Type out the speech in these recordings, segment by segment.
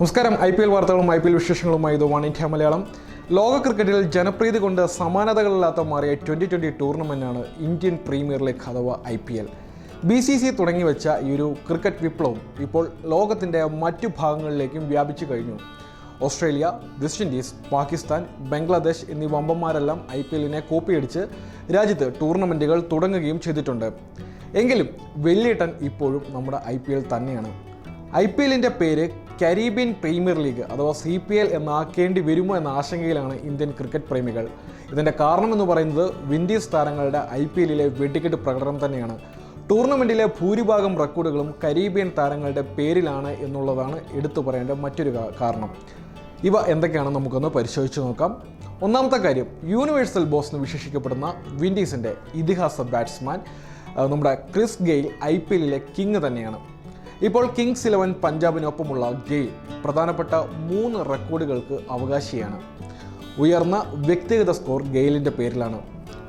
നമസ്കാരം. I P L വാർത്തകളും I P L വിശേഷങ്ങളുമായി ഇത് വൺ ഇന്ത്യ മലയാളം. ലോക ക്രിക്കറ്റിൽ ജനപ്രീതി കൊണ്ട് സമാനതകളില്ലാത്ത മാറിയ ട്വന്റി ട്വന്റി ടൂർണമെന്റാണ് ഇന്ത്യൻ പ്രീമിയർ ലീഗ് അഥവാ I P L. B C C തുടങ്ങി വെച്ച ഈ ഒരു ക്രിക്കറ്റ് വിപ്ലവം ഇപ്പോൾ ലോകത്തിന്റെ മറ്റു ഭാഗങ്ങളിലേക്കും വ്യാപിച്ചു കഴിഞ്ഞു. Australia West Indies Pakistan Bangladesh എന്നീ വമ്പന്മാരെല്ലാം ഐ പി എല്ലിനെ കോപ്പിയടിച്ച് രാജ്യത്ത് ടൂർണമെന്റുകൾ തുടങ്ങുകയും ചെയ്തിട്ടുണ്ട്. എങ്കിലും വെള്ളിയിട്ടൻ ഇപ്പോഴും നമ്മുടെ ഐ പി എൽ തന്നെയാണ്. ഐ പി എല്ലിന്റെ പേര് കരീബിയൻ പ്രീമിയർ ലീഗ് അഥവാ സി പി എൽ എന്നാക്കേണ്ടി വരുമോ എന്ന ആശങ്കയിലാണ് ഇന്ത്യൻ ക്രിക്കറ്റ് പ്രേമികൾ. ഇതിന്റെ കാരണമെന്ന് പറയുന്നത് വിൻഡീസ് താരങ്ങളുടെ ഐ പി എല്ലിലെ വെടിക്കെട്ട് പ്രകടനം തന്നെയാണ്. ടൂർണമെന്റിലെ ഭൂരിഭാഗം റെക്കോർഡുകളും കരീബിയൻ താരങ്ങളുടെ പേരിലാണ് എന്നുള്ളതാണ് എടുത്തു പറയേണ്ട മറ്റൊരു കാരണം. ഇവ എന്തൊക്കെയാണെന്ന് നമുക്കൊന്ന് പരിശോധിച്ച് നോക്കാം. ഒന്നാമത്തെ കാര്യം യൂണിവേഴ്സൽ ബോസ് എന്ന് വിശേഷിക്കപ്പെടുന്ന വിൻഡീസിന്റെ ഇതിഹാസ ബാറ്റ്സ്മാൻ നമ്മുടെ ക്രിസ് ഗെയിൽ ഐ പി എല്ലിലെ കിങ് തന്നെയാണ്. ഇപ്പോൾ കിങ്സ് ഇലവൻ പഞ്ചാബിനൊപ്പമുള്ള ഗെയിൽ പ്രധാനപ്പെട്ട മൂന്ന് റെക്കോർഡുകൾക്ക് അവകാശിയാണ്. ഉയർന്ന വ്യക്തിഗത സ്കോർ ഗെയിലിന്റെ പേരിലാണ്.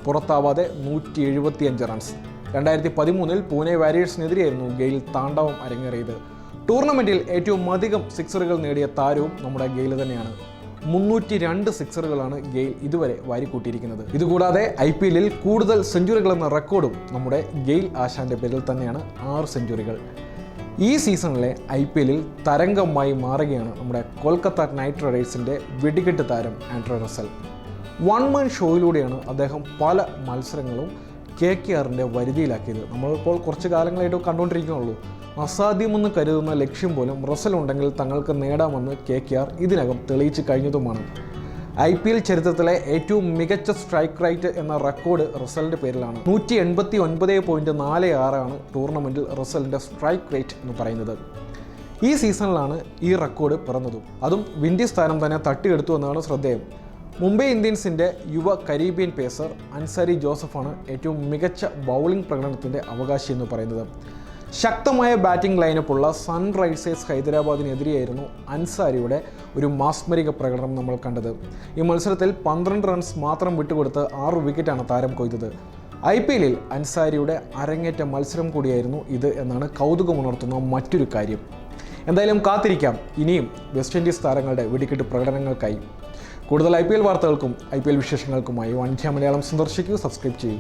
പുറത്താവാതെ നൂറ്റി എഴുപത്തിയഞ്ച് റൺസ് രണ്ടായിരത്തി പതിമൂന്നിൽ പൂനെ വാരിയേഴ്സിനെതിരെയായിരുന്നു ഗെയിൽ താണ്ഡവം അരങ്ങേറിയത്. ടൂർണമെന്റിൽ ഏറ്റവും അധികം സിക്സറുകൾ നേടിയ താരവും നമ്മുടെ ഗെയിൽ തന്നെയാണ്. മുന്നൂറ്റി രണ്ട് സിക്സറുകളാണ് ഗെയിൽ ഇതുവരെ വാരിക്കൂട്ടിയിരിക്കുന്നത്. ഇതുകൂടാതെ ഐ പി എല്ലിൽ കൂടുതൽ സെഞ്ചുറികൾ എന്ന റെക്കോർഡും നമ്മുടെ ഗെയിൽ ആശാന്റെ പേരിൽ തന്നെയാണ് ആറ് സെഞ്ചുറികൾ. ഈ സീസണിലെ ഐ പി എല്ലിൽ തരംഗമായി മാറുകയാണ് നമ്മുടെ കൊൽക്കത്ത നൈറ്റ് റൈഡേഴ്സിന്റെ വെടിക്കെട്ട് താരം ആൻഡ്രോ റസൽ വൺ മാൻ ഷോയിലൂടെയാണ് അദ്ദേഹം പല മത്സരങ്ങളും കെ കെ ആറിന്റെ വരുതിയിലാക്കിയത്. നമ്മളിപ്പോൾ കുറച്ച് കാലങ്ങളായിട്ട് കണ്ടുകൊണ്ടിരിക്കുന്നുള്ളൂ അസാധ്യമെന്ന് കരുതുന്ന ലക്ഷ്യം പോലും റസൽ ഉണ്ടെങ്കിൽ തങ്ങൾക്ക് നേടാമെന്ന് കെ കെ ആർ ഇതിനകം തെളിയിച്ചു കഴിഞ്ഞതുമാണ്. ഐ പി എൽ ചരിത്രത്തിലെ ഏറ്റവും മികച്ച സ്ട്രൈക്ക് റേറ്റ് എന്ന റെക്കോർഡ് റസലിന്റെ പേരിലാണ്. നൂറ്റി എൺപത്തി ഒൻപത് പോയിന്റ് നാല് ആറാണ് ടൂർണമെന്റിൽ റസലിന്റെ സ്ട്രൈക്ക് റേറ്റ് എന്ന് പറയുന്നത്. ഈ സീസണിലാണ് ഈ റെക്കോർഡ് പിറന്നതും. അതും വിൻഡീസ് താരം തന്നെ തട്ടിയെടുത്തു എന്നാണ് ശ്രദ്ധേയം. മുംബൈ ഇന്ത്യൻസിന്റെ യുവ കരീബിയൻ പേസർ അൻസാരി ജോസഫാണ് ഏറ്റവും മികച്ച ബൗളിംഗ് പ്രകടനത്തിന്റെ അവകാശി എന്ന് പറയുന്നത്. ശക്തമായ ബാറ്റിംഗ് ലൈനപ്പുള്ള സൺറൈസേഴ്സ് ഹൈദരാബാദിനെതിരെയായിരുന്നു അൻസാരിയുടെ ഒരു മാസ്മരിക പ്രകടനം നമ്മൾ കണ്ടത്. ഈ മത്സരത്തിൽ പന്ത്രണ്ട് റൺസ് മാത്രം വിട്ടുകൊടുത്ത് ആറ് വിക്കറ്റാണ് താരം കൊയ്തത്. ഐ പി എല്ലിൽ അൻസാരിയുടെ അരങ്ങേറ്റ മത്സരം കൂടിയായിരുന്നു ഇത് എന്നാണ് കൗതുകമുണർത്തുന്ന മറ്റൊരു കാര്യം. എന്തായാലും കാത്തിരിക്കാം. ഇനിയും വെസ്റ്റ് ഇൻഡീസ് താരങ്ങളുടെ വെടിക്കെട്ട് പ്രകടനങ്ങൾക്കായി. കൂടുതൽ ഐ പി എൽ വാർത്തകൾക്കും ഐ പി എൽ വിശേഷങ്ങൾക്കുമായി വൺ മലയാളം സന്ദർശിക്കൂ. സബ്സ്ക്രൈബ് ചെയ്യൂ.